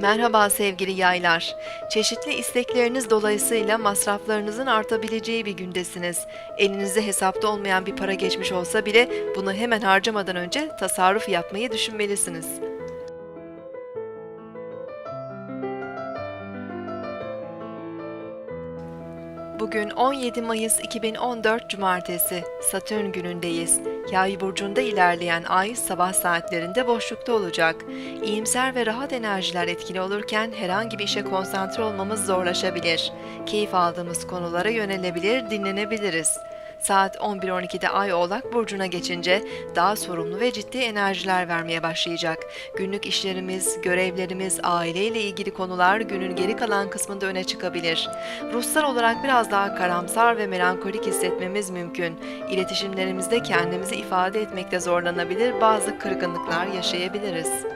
Merhaba sevgili yaylar. Çeşitli istekleriniz dolayısıyla masraflarınızın artabileceği bir gündesiniz. Elinizde hesapta olmayan bir para geçmiş olsa bile bunu hemen harcamadan önce tasarruf yapmayı düşünmelisiniz. Bugün 17 Mayıs 2014 Cumartesi, Satürn günündeyiz. Yay burcunda ilerleyen ay sabah saatlerinde boşlukta olacak. İyimser ve rahat enerjiler etkili olurken herhangi bir işe konsantre olmamız zorlaşabilir. Keyif aldığımız konulara yönelebilir, dinlenebiliriz. Saat 11.12'de Ay Oğlak Burcu'na geçince daha sorumlu ve ciddi enerjiler vermeye başlayacak. Günlük işlerimiz, görevlerimiz, aileyle ilgili konular günün geri kalan kısmında öne çıkabilir. Ruhsal olarak biraz daha karamsar ve melankolik hissetmemiz mümkün. İletişimlerimizde kendimizi ifade etmekte zorlanabilir, bazı kırgınlıklar yaşayabiliriz.